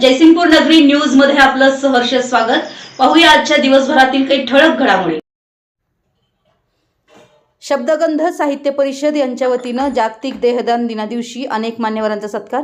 जयसिंगपूर नगरी न्यूजमध्ये आपलं सहर्ष स्वागत. पाहूया आजच्या दिवसभरातील काही ठळक घडामोडी. शब्दगंध साहित्य परिषद यांच्या वतीनं जागतिक देहदान दिनादिवशी अनेक मान्यवरांचा सत्कार.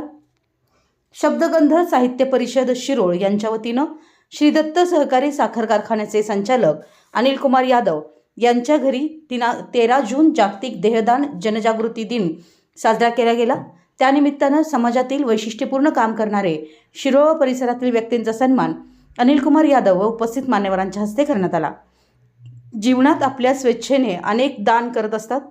शब्दगंध साहित्य परिषद शिरोळ यांच्या वतीनं श्रीदत्त सहकारी साखर कारखान्याचे संचालक अनिल कुमार यादव यांच्या घरी तिना तेरा जून जागतिक देहदान जनजागृती दिन साजरा केला गेला. त्यानिमित्तानं समाजातील वैशिष्ट्यपूर्ण काम करणारे शिरोळ परिसरातील व्यक्तींचा सन्मान अनिल कुमार यादव व उपस्थित मान्यवरांच्या हस्ते करण्यात आला. जीवनात आपल्या स्वेच्छेने अनेक दान करत असतात.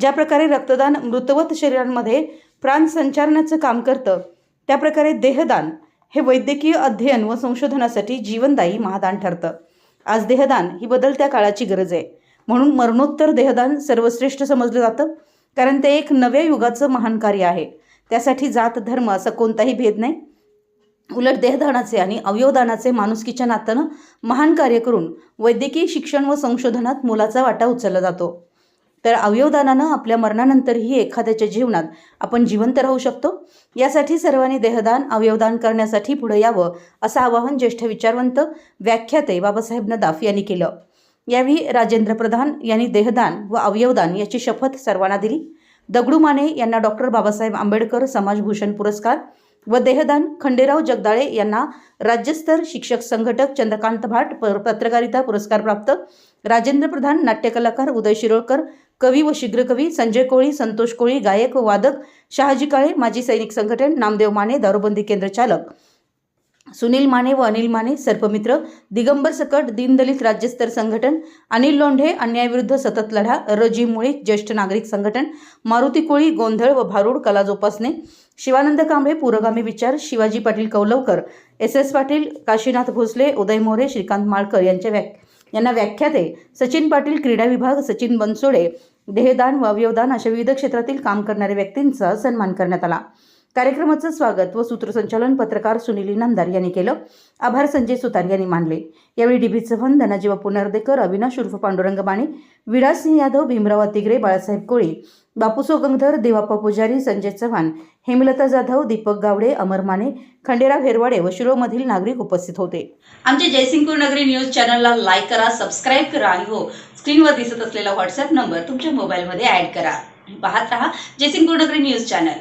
ज्या प्रकारे रक्तदान मृतवत शरीरांमध्ये प्राण संचारण्याचं काम करतं त्याप्रकारे देहदान हे वैद्यकीय अध्ययन व संशोधनासाठी जीवनदायी महादान ठरतं. आज देहदान ही बदलत्या काळाची गरज आहे. म्हणून मरणोत्तर देहदान सर्वश्रेष्ठ समजलं जातं कारण ते एक नव्या युगाचं महान कार्य आहे. त्यासाठी जात धर्म असा कोणताही भेद नाही. उलट देहदानाचे आणि अवयवदानाचे माणुसकीच्या नात्यानं महान कार्य करून वैद्यकीय शिक्षण व संशोधनात मोलाचा वाटा उचलला जातो. तर अवयवदानानं आपल्या मरणानंतरही एखाद्याच्या जीवनात आपण जिवंत राहू शकतो. यासाठी सर्वांनी देहदान अवयवदान करण्यासाठी पुढे यावं असं आवाहन ज्येष्ठ विचारवंत व्याख्याते बाबासाहेब नदाफ यांनी केलं. यावेळी राजेंद्र प्रधान यांनी देहदान व अवयवदान याची शपथ सर्वांना दिली. दगडू माने यांना डॉक्टर बाबासाहेब आंबेडकर समाजभूषण पुरस्कार व देहदान खंडेराव जगदाळे यांना राज्यस्तर शिक्षक संघटक चंद्रकांत भाट प- पत्रकारिता पुरस्कार प्राप्त. राजेंद्र प्रधान नाट्यकलाकार उदय शिरोळकर कवी व शीघ्रकवी संजय कोळी संतोष कोळी गायक व वादक शहाजी काळे माजी सैनिक संघटन नामदेव माने दारूबंदी केंद्र चालक. सुनील माने व अनिल माने सर्पमित्र दिगंबर सकट दीनदलित राज्यस्तर संघटन अनिल लोंढे अन्यायाविरुद्ध सतत लढा रजी मुळीक ज्येष्ठ नागरिक संघटन मारुती कोळी गोंधळ व भारूड कला जोपासने शिवानंद कांबळे पुरोगामी विचार शिवाजी पाटील कौलवकर एस एस पाटील काशीनाथ भोसले उदय मोरे श्रीकांत माळकर यांच्या व्या यांना व्याख्याते सचिन पाटील क्रीडा विभाग सचिन बनसोडे देहदान व अवयवदान अशा विविध क्षेत्रातील काम करणाऱ्या व्यक्तींचा सन्मान करण्यात आला. कार्यक्रमाचं स्वागत व सूत्रसंचालन पत्रकार सुनील इनामदार यांनी केलं. आभार संजय सुतार यांनी मानले. यावेळी डीबी चव्हाण धनाजी पुनर्देकर अविनाश उर्फ पांडुरंग माने विराजसिंह यादव भीमराव तिगरे बाळासाहेब कोळी बापूसो गंगधर देवाप्पा पुजारी संजय चव्हाण हेमलता जाधव दीपक गावडे अमर माने खंडेराव हेरवाडे व शिरोमधील नागरिक उपस्थित होते. आमच्या जयसिंगपूर नगरी न्यूज चॅनलला लाईक करा सबस्क्राईब करा आणि हो स्क्रीनवर दिसत असलेला व्हॉट्सअप नंबर तुमच्या मोबाईलमध्ये ऍड करा. पाहत रहा जयसिंगपूर नगरी न्यूज चॅनल.